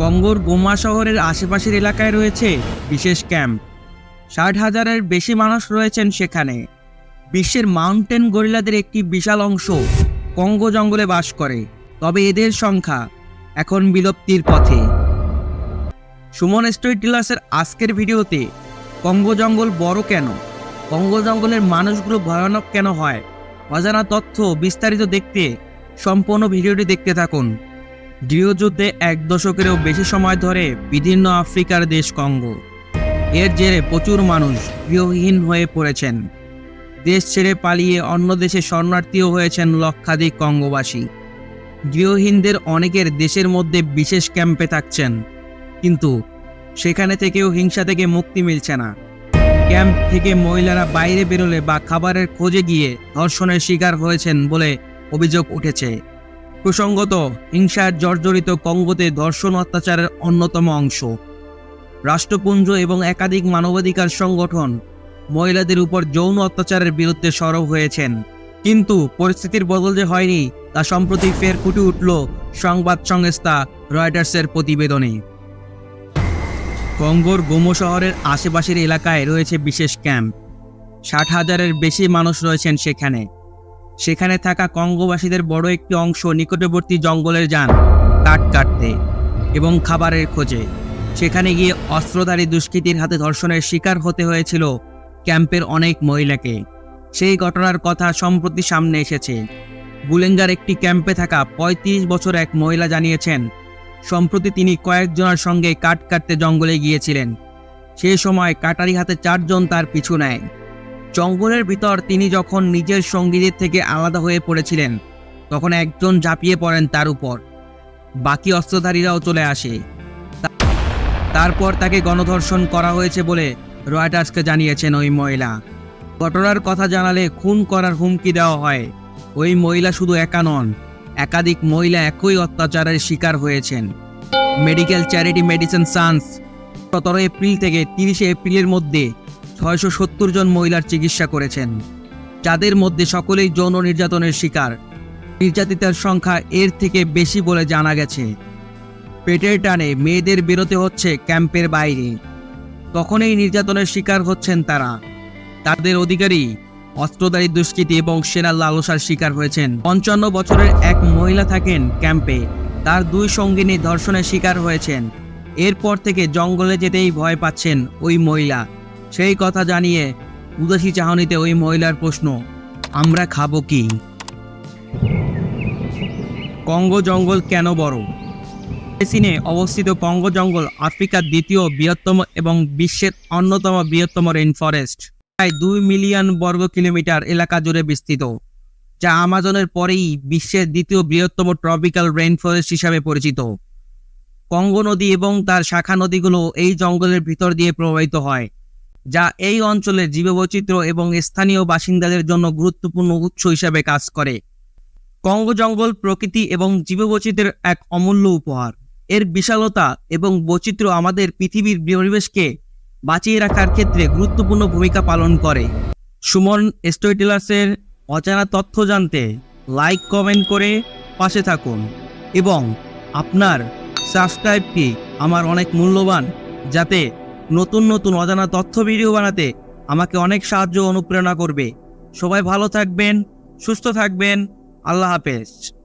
কঙ্গোর গোমা শহরের আশেপাশের এলাকায় রয়েছে বিশেষ ক্যাম্প। ষাট হাজারের বেশি মানুষ রয়েছেন সেখানে। বিশ্বের মাউন্টেন গরিলাদের একটি বিশাল অংশ কঙ্গো জঙ্গলে বাস করে, তবে এদের সংখ্যা এখন বিলুপ্তির পথে। সুমন স্টোরি টিলার্সের আজকের ভিডিওতে, কঙ্গো জঙ্গল বড় কেন? কঙ্গো জঙ্গলের মানুষগুলো ভয়ানক কেন হয়? অজানা তথ্য বিস্তারিত দেখতে সম্পূর্ণ ভিডিওটি দেখতে থাকুন। গৃহযুদ্ধে এক দশকেরও বেশি সময় ধরে বিভিন্ন আফ্রিকার দেশ কঙ্গো। এর জেরে প্রচুর মানুষ গৃহহীন হয়ে পড়েছেন। দেশ ছেড়ে পালিয়ে অন্য দেশে শরণার্থীও হয়েছেন লক্ষাধিক কঙ্গোবাসী। গৃহহীনদের অনেকের দেশের মধ্যে বিশেষ ক্যাম্পে থাকছেন। কিন্তু সেখানে থেকেও হিংসা থেকে মুক্তি মিলছে না। ক্যাম্প থেকে মহিলারা বাইরে বেরোলে বা খাবারের খোঁজে গিয়ে ধর্ষণের শিকার হয়েছেন বলে অভিযোগ উঠেছে। প্রসঙ্গত, হিংসার জর্জরিত কঙ্গোতে ধর্ষণ অত্যাচারের অন্যতম অংশ। রাষ্ট্রপুঞ্জ এবং একাধিক মানবাধিকার সংগঠন মহিলাদের উপর যৌন অত্যাচারের বিরুদ্ধে সরব হয়েছেন। কিন্তু পরিস্থিতির বদল যে হয়নি, তা সম্প্রতি ফের ফুটে উঠল সংবাদ সংস্থা রয়টার্সের প্রতিবেদনে। কঙ্গোর গোমো শহরের আশেপাশের এলাকায় রয়েছে বিশেষ ক্যাম্প। ষাট হাজারের বেশি মানুষ রয়েছেন সেখানে। সেখানে থাকা কঙ্গোবাসীদের বড় একটি অংশ নিকটবর্তী জঙ্গলের যান, কাঠ কাটতে এবং খাবারের খোঁজে। সেখানে গিয়ে অস্ত্রধারী দুষ্কৃতীর হাতে ধর্ষণের শিকার হতে হয়েছিল ক্যাম্পের অনেক মহিলাকে। সেই ঘটনার কথা সম্প্রতি সামনে এসেছে। বুলেঙ্গার একটি ক্যাম্পে থাকা ৩৫ বছর এক মহিলা জানিয়েছেন, সম্প্রতি তিনি কয়েকজনের সঙ্গে কাঠ কাটতে জঙ্গলে গিয়েছিলেন। সেই সময় কাটারি হাতে চারজন তার পিছু নেয়। জঙ্গলের ভিতর তিনি যখন নিজের সঙ্গীদের থেকে আলাদা হয়ে পড়েছিলেন, তখন একজন ঝাঁপিয়ে পড়েন তার উপর। বাকি অস্ত্রধারীরাও চলে আসে। তারপর তাকে গণধর্ষণ করা হয়েছে বলে রয়টার্সকে জানিয়েছেন ওই মহিলা। ঘটনার কথা জানালে খুন করার হুমকি দেওয়া হয়। ওই মহিলা শুধু একা নন, একাধিক মহিলা একই অত্যাচারের শিকার হয়েছেন। মেডিকেল চ্যারিটি মেডিসিন সান্স সতেরো এপ্রিল থেকে তিরিশে এপ্রিলের মধ্যে ছয়শো সত্তর জন মহিলার চিকিৎসা করেছেন, যাদের মধ্যে সকলেই যৌন নির্যাতনের শিকার। নির্যাতিতার সংখ্যা এর থেকে বেশি বলে জানা গেছে। পেটের টানে মেয়েদের বেরোতে হচ্ছে ক্যাম্পের বাইরে। তখনই নির্যাতনের শিকার হচ্ছেন তারা। তাদের অধিকারী, অস্ত্রধারী দুষ্কৃতী এবং সেনা লালসার শিকার হয়েছেন। পঞ্চান্ন বছরের এক মহিলা থাকেন ক্যাম্পে। তার দুই সঙ্গিনী ধর্ষণের শিকার হয়েছেন। এরপর থেকে জঙ্গলে যেতেই ভয় পাচ্ছেন ওই মহিলা। সেই কথা জানিয়ে উদাসী চাহনিতে ওই মহিলার প্রশ্ন, আমরা খাব কি? কঙ্গো জঙ্গল কেন বড়? সিনে অবস্থিত কঙ্গো জঙ্গল আফ্রিকার দ্বিতীয় বৃহত্তম এবং বিশ্বের অন্যতম বৃহত্তম রেইন ফরেস্ট প্রায় দুই মিলিয়ন বর্গ কিলোমিটার এলাকা জুড়ে বিস্তৃত, যা আমাজনের পরেই বিশ্বের দ্বিতীয় বৃহত্তম ট্রপিক্যাল রেইন ফরেস্ট হিসাবে পরিচিত। কঙ্গো নদী এবং তার শাখা নদীগুলো এই জঙ্গলের ভিতর দিয়ে প্রবাহিত হয়। যা এই অঞ্চলের জীববৈচিত্র্য এবং স্থানীয় বাসিন্দাদের জন্য গুরুত্বপূর্ণ উৎস হিসাবে কাজ করে। কঙ্গো জঙ্গল প্রকৃতি এবং জীববৈচিত্র্যের এক অমূল্য উপহার। এর বিশালতা এবং বৈচিত্র্য আমাদের পৃথিবীর পরিবেশকে বাঁচিয়ে রাখার ক্ষেত্রে গুরুত্বপূর্ণ ভূমিকা পালন করে। সুমন স্টোরিটেলার্সের অজানা তথ্য জানতে লাইক, কমেন্ট করে পাশে থাকুন এবং আপনার সাবস্ক্রাইবটি আমার অনেক মূল্যবান, যাতে নতুন নতুন অজানা তথ্য ভিডিও বানাতে আমাকে অনেক সাহায্য অনুপ্রেরণা করবে। সবাই ভালো থাকবেন, সুস্থ থাকবেন। আল্লাহ হাফেজ।